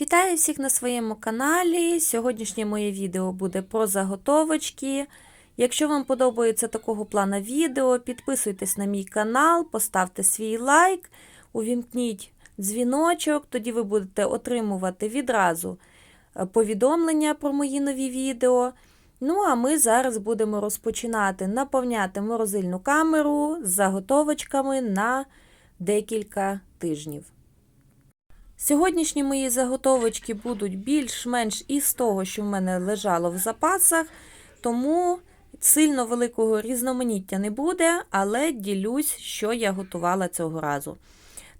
Вітаю всіх на своєму каналі. Сьогоднішнє моє відео буде про заготовочки. Якщо вам подобається такого плану відео, підписуйтесь на мій канал, поставте свій лайк, увімкніть дзвіночок, тоді ви будете отримувати відразу е, повідомлення про мої нові відео. Ну, а ми зараз будемо розпочинати наповняти морозильну камеру з заготовочками на декілька тижнів. Сьогоднішні мої заготовочки будуть більш-менш із того, що в мене лежало в запасах, тому сильно великого різноманіття не буде, але ділюсь, що я готувала цього разу.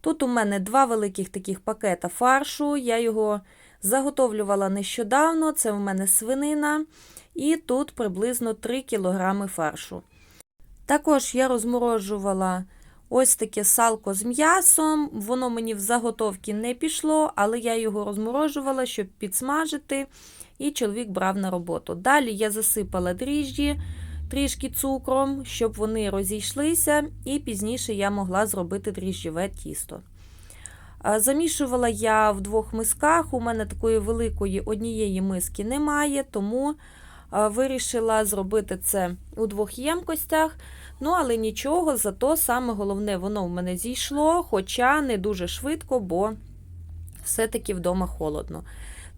Тут у мене два великих таких пакета фаршу, я його заготовлювала нещодавно, це в мене свинина, і тут приблизно 3 кг фаршу. Також я розморожувала Ось таке салко з м'ясом. Воно мені в заготовки не пішло, але я його розморожувала, щоб підсмажити, і чоловік брав на роботу. Далі я засипала дріжджі трішки цукром, щоб вони розійшлися, і пізніше я могла зробити дріжджове тісто. Замішувала я в двох мисках. У мене такої великої однієї миски немає, тому вирішила зробити це у двох ємкостях. Ну, але нічого, зато саме головне, воно в мене зійшло, хоча не дуже швидко, бо все-таки вдома холодно.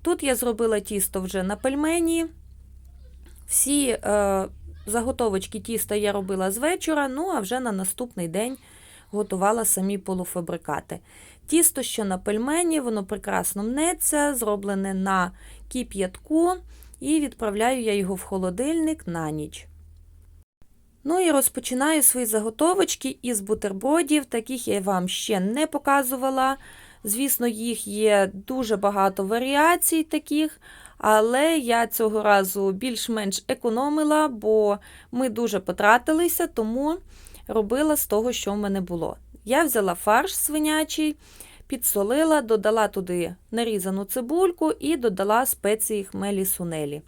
Тут я зробила тісто вже на пельмені. Всі е, заготовочки тіста я робила з вечора, ну а вже на наступний день готувала самі полуфабрикати. Тісто, що на пельмені, воно прекрасно мнеться, зроблене на кип'ятку, і відправляю я його в холодильник на ніч. Ну і розпочинаю свої заготовочки із бутербродів, таких я вам ще не показувала. Звісно, їх є дуже багато варіацій таких, але я цього разу більш-менш економила, бо ми дуже потратилися, тому робила з того, що в мене було. Я взяла фарш свинячий, підсолила, додала туди нарізану цибульку і додала спеції хмелі сунелі.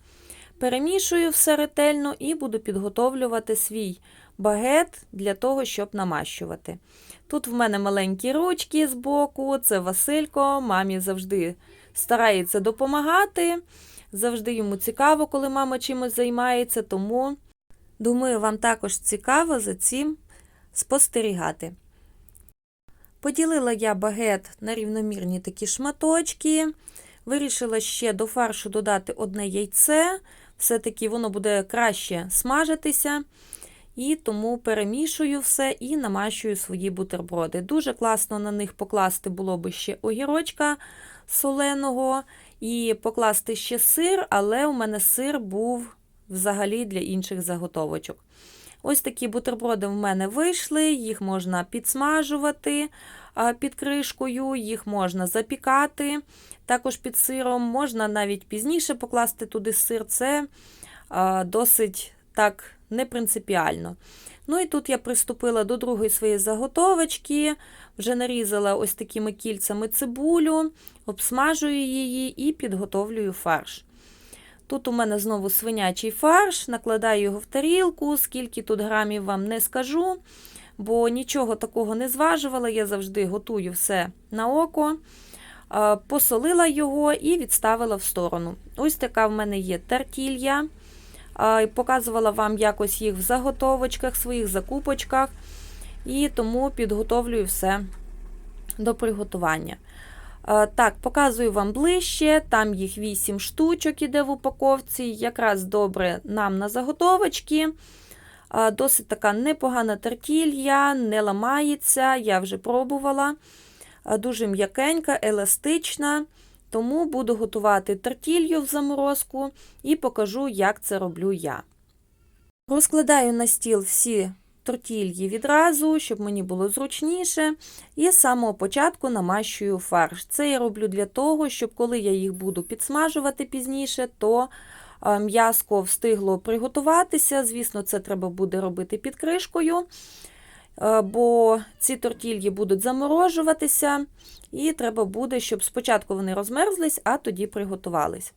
Перемішую все ретельно і буду підготовлювати свій багет для того, щоб намащувати. Тут в мене маленькі ручки з боку, це Василько, мамі завжди старається допомагати. Завжди йому цікаво, коли мама чимось займається, тому, думаю, вам також цікаво за цим спостерігати. Поділила я багет на рівномірні такі шматочки. Вирішила ще до фаршу додати одне яйце все-таки воно буде краще смажитися. І тому перемішую все і намащую свої бутерброди. Дуже класно на них покласти було би ще огірочка соленого і покласти ще сир, але у мене сир був взагалі для інших заготовочок. Ось такі бутерброди в мене вийшли, їх можна підсмажувати під кришкою, їх можна запікати також під сиром, можна навіть пізніше покласти туди сир, це досить так непринципіально. Ну і тут я приступила до другої своєї заготовочки, вже нарізала ось такими кільцями цибулю, обсмажую її і підготовлюю фарш. Тут у мене знову свинячий фарш, накладаю його в тарілку, скільки тут грамів вам не скажу, бо нічого такого не зважувала, я завжди готую все на око. Посолила його і відставила в сторону. Ось така в мене є тартілья. Показувала вам якось їх в заготовочках, своїх закупочках, і тому підготовлюю все до приготування. Так, показую вам ближче, там їх 8 штучок іде в упаковці, якраз добре нам на заготовочки. Досить така непогана тартілья, не ламається, я вже пробувала. Дуже м'якенька, еластична. Тому буду готувати тортілью в заморозку і покажу, як це роблю я. Розкладаю на стіл всі тортільї відразу, щоб мені було зручніше. І з самого початку намащую фарш. Це я роблю для того, щоб коли я їх буду підсмажувати пізніше, то м'яско встигло приготуватися. Звісно, це треба буде робити під кришкою. Бо ці тортільї будуть заморожуватися, і треба буде, щоб спочатку вони розмерзлись, а тоді приготувались.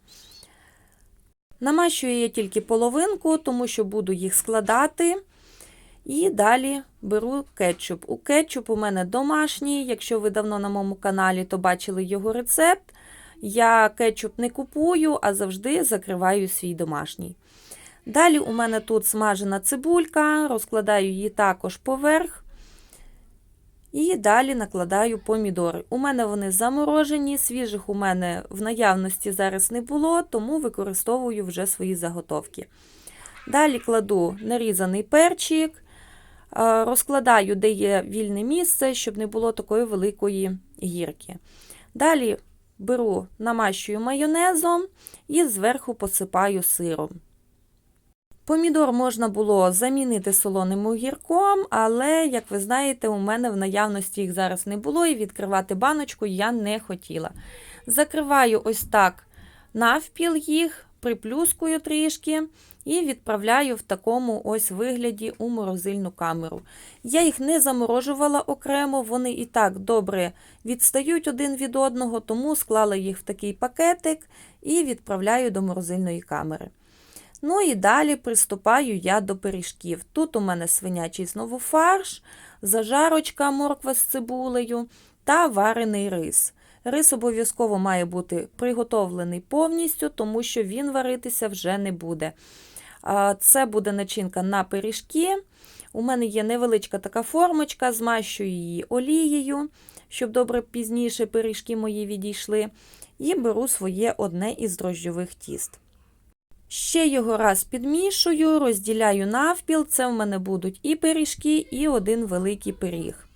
Намащую я тільки половинку, тому що буду їх складати. І далі беру кетчуп. У кетчуп у мене домашній, якщо ви давно на моєму каналі, то бачили його рецепт. Я кетчуп не купую, а завжди закриваю свій домашній. Далі у мене тут смажена цибулька, розкладаю її також поверх. І далі накладаю помідори. У мене вони заморожені, свіжих у мене в наявності зараз не було, тому використовую вже свої заготовки. Далі кладу нарізаний перчик, е, розкладаю, де є вільне місце, щоб не було такої великої гірки. Далі беру, намащую майонезом і зверху посипаю сиром. Помідор можна було замінити солоним огірком, але, як ви знаєте, у мене в наявності їх зараз не було, і відкривати баночку я не хотіла. Закриваю ось так навпіл їх, приплюскую трішки і відправляю в такому ось вигляді у морозильну камеру. Я їх не заморожувала окремо, вони і так добре відстають один від одного, тому склала їх в такий пакетик і відправляю до морозильної камери. Ну і далі приступаю я до пиріжків. Тут у мене свинячий знову фарш, зажарочка морква з цибулею та варений рис. Рис обов'язково має бути приготовлений повністю, тому що він варитися вже не буде. Це буде начинка на пиріжки. У мене є невеличка така формочка, змащую її олією, щоб добре пізніше пиріжки мої відійшли. І беру своє одне із дрожджових тіст. Ще його раз підмішую, розділяю навпіл. Це в мене будуть і пиріжки, і один великий пиріг.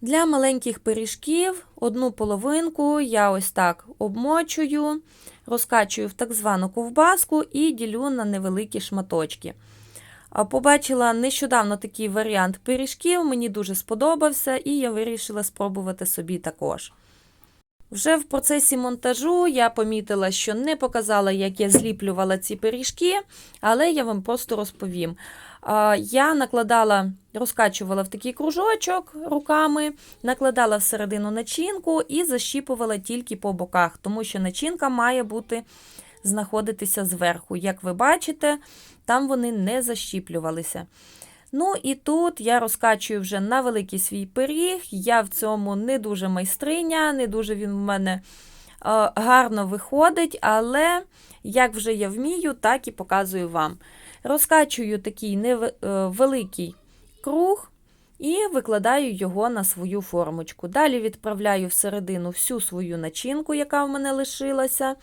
Для маленьких пиріжків одну половинку я ось так обмочую, розкачую в так звану ковбаску і ділю на невеликі шматочки. Побачила нещодавно такий варіант пиріжків, мені дуже сподобався, і я вирішила спробувати собі також. Вже в процесі монтажу я помітила, що не показала, як я зліплювала ці пиріжки, але я вам просто розповім. Я накладала, розкачувала в такий кружочок руками, накладала всередину начинку і защіпувала тільки по боках, тому що начинка має бути знаходитися зверху. Як ви бачите, там вони не защіплювалися. Ну і тут я розкачую вже на великий свій пиріг. Я в цьому не дуже майстриня, не дуже він в мене е, гарно виходить, але як вже я вмію, так і показую вам. Розкачую такий невеликий е, круг і викладаю його на свою формочку. Далі відправляю всередину всю свою начинку, яка в мене лишилася.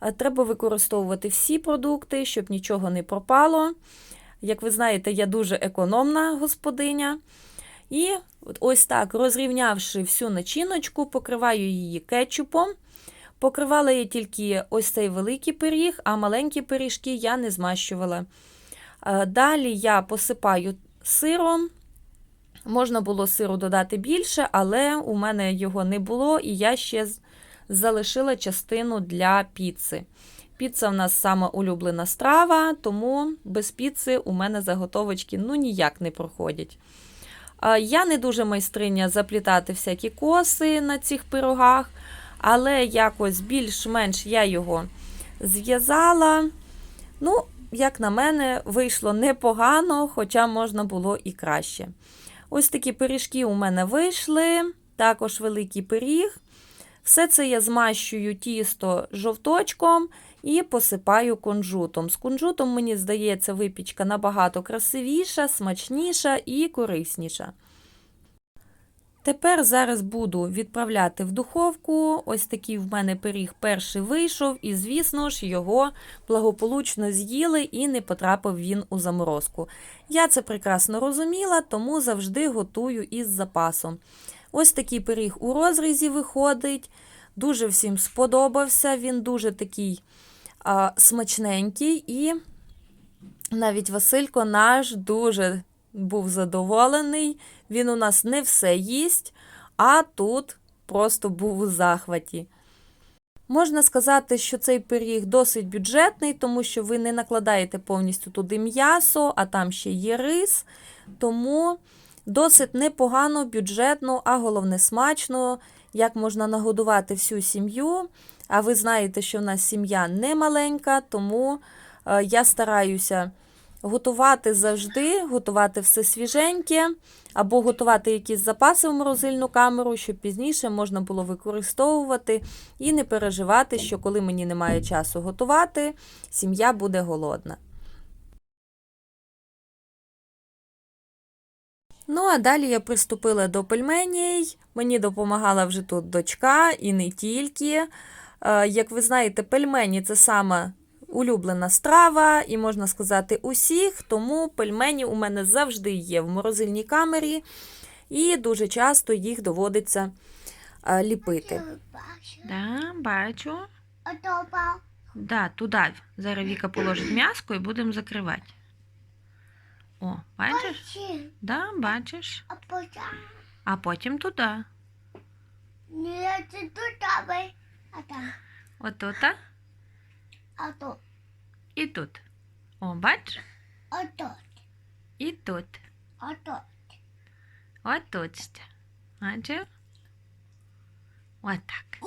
Е, треба використовувати всі продукти, щоб нічого не пропало. Як ви знаєте, я дуже економна господиня. І ось так, розрівнявши всю начиночку, покриваю її кетчупом. Покривала я тільки ось цей великий пиріг, а маленькі пиріжки я не змащувала. Далі я посипаю сиром. Можна було сиру додати більше, але у мене його не було, і я ще залишила частину для піци. Піца в нас сама улюблена страва, тому без піци у мене заготовочки ну ніяк не проходять. Я не дуже майстриня заплітати всякі коси на цих пирогах, але якось більш-менш я його зв'язала. Ну, як на мене, вийшло непогано, хоча можна було і краще. Ось такі пиріжки у мене вийшли, також великий пиріг. Все це я змащую тісто жовточком і посипаю кунжутом. З кунжутом, мені здається, випічка набагато красивіша, смачніша і корисніша. Тепер зараз буду відправляти в духовку. Ось такий в мене пиріг перший вийшов, і, звісно ж, його благополучно з'їли і не потрапив він у заморозку. Я це прекрасно розуміла, тому завжди готую із запасом. Ось такий пиріг у розрізі виходить. Дуже всім сподобався. Він дуже такий а, смачненький, і навіть Василько наш дуже був задоволений. Він у нас не все їсть, а тут просто був у захваті. Можна сказати, що цей пиріг досить бюджетний, тому що ви не накладаєте повністю туди м'ясо, а там ще є рис. Тому досить непогано, бюджетно, а головне смачно, як можна нагодувати всю сім'ю. А ви знаєте, що в нас сім'я не маленька, тому е, я стараюся Готувати завжди, готувати все свіженьке, або готувати якісь запаси в морозильну камеру, щоб пізніше можна було використовувати і не переживати, що коли мені немає часу готувати, сім'я буде голодна. Ну, а далі я приступила до пельменей. Мені допомагала вже тут дочка і не тільки. Е, Як ви знаєте, пельмені це сама улюблена страва, і можна сказати усіх, тому пельмені у мене завжди є в морозильній камері, і дуже часто їх доводиться е, ліпити. Да, бачу. Отобав. Да, туди. Зараз Віка положить м'яско і будемо закривати. О, бачиш? Чи, Да, бачиш. а потім А потім туди. не це тут а там, Отут, а? а то, і тут. О, бачиш? а то, І тут. а то. Отут. ще. Бачив? Отак.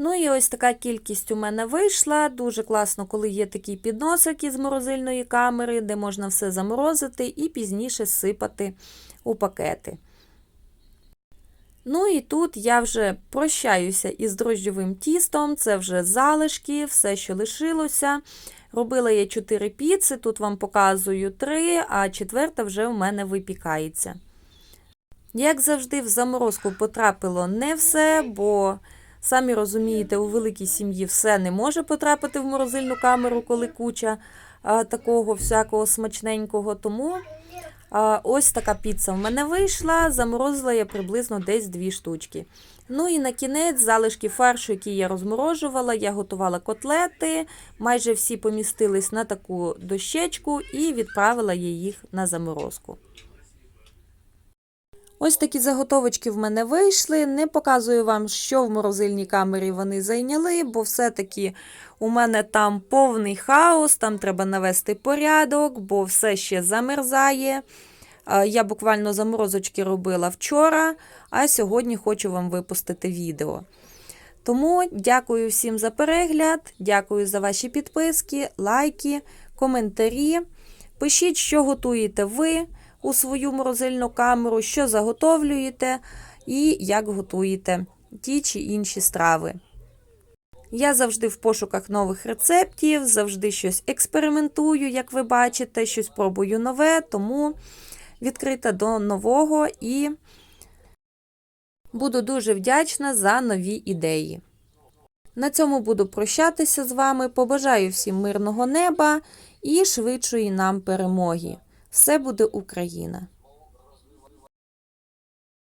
Ну і ось така кількість у мене вийшла. Дуже класно, коли є такий підносик із морозильної камери, де можна все заморозити і пізніше сипати у пакети. Ну і тут я вже прощаюся із дрожджовим тістом, це вже залишки, все, що лишилося. Робила я 4 піци, тут вам показую 3, а четверта вже у мене випікається. Як завжди, в заморозку потрапило не все, бо Самі розумієте, у великій сім'ї все не може потрапити в морозильну камеру, коли куча а, такого всякого смачненького. Тому ось така піца в мене вийшла. Заморозила я приблизно десь дві штучки. Ну і на кінець залишки фаршу, які я розморожувала, я готувала котлети. Майже всі помістились на таку дощечку і відправила їх на заморозку. Ось такі заготовочки в мене вийшли. Не показую вам, що в морозильній камері вони зайняли, бо все-таки у мене там повний хаос, там треба навести порядок, бо все ще замерзає. Я буквально заморозочки робила вчора, а сьогодні хочу вам випустити відео. Тому дякую всім за перегляд, дякую за ваші підписки, лайки, коментарі. Пишіть, що готуєте ви у свою морозильну камеру, що заготовлюєте і як готуєте ті чи інші страви. Я завжди в пошуках нових рецептів, завжди щось експериментую, як ви бачите, щось пробую нове, тому відкрита до нового і буду дуже вдячна за нові ідеї. На цьому буду прощатися з вами. Побажаю всім мирного неба і швидшої нам перемоги. Все буде Україна!